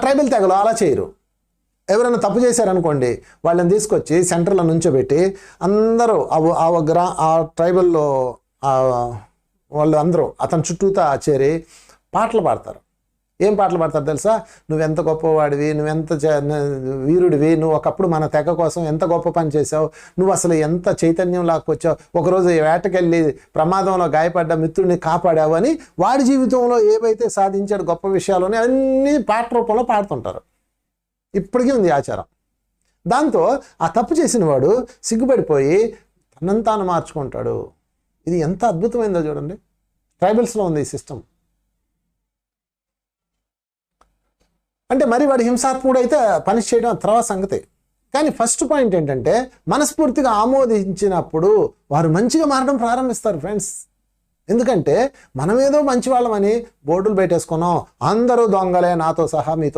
Tribal తెగలు అలా చేయరు. ఎవరైనా తప్పు చేశారనుకోండి వాళ్ళని తీసుకొచ్చి సెంటర్లో నుంచోబెట్టి అందరూ ఆ- ఆ గ్రా ఆ ట్రైబల్లో వాళ్ళు అందరూ అతని చుట్టూతా చేరి పాటలు పాడతారు. ఏం పాటలు పాడతారు తెలుసా? నువ్వెంత గొప్పవాడివి నువ్వెంత వీరుడివి నువ్వు ఒకప్పుడు మన తెగ కోసం ఎంత గొప్ప పని చేసావు నువ్వు అసలు ఎంత చైతన్యం లాక్కొచ్చావు ఒకరోజు వేటకెళ్ళి ప్రమాదంలో గాయపడ్డ మిత్రుడిని కాపాడావు అని వాడి జీవితంలో ఏవైతే సాధించాడు గొప్ప విషయాలని అన్ని పాట రూపంలో పాడుతుంటారు. ఇప్పటికీ ఉంది ఆచారం. దాంతో ఆ తప్పు చేసిన వాడు సిగ్గుపడిపోయి తనంతాను మార్చుకుంటాడు. ఇది ఎంత అద్భుతమైందో చూడండి. ట్రైబల్స్లో ఉంది ఈ సిస్టమ్. అంటే మరి వాడు హింసాత్ముడైతే పనిష్ చేయడం తర్వాత సంగతి. కానీ ఫస్ట్ పాయింట్ ఏంటంటే మనస్ఫూర్తిగా ఆమోదించినప్పుడు వారు మంచిగా మారడం ప్రారంభిస్తారు ఫ్రెండ్స్ ఎందుకంటే మనమేదో మంచి వాళ్ళమని బోర్డులు పెట్టేసుకున్నాం అందరూ దొంగలే నాతో సహా మీతో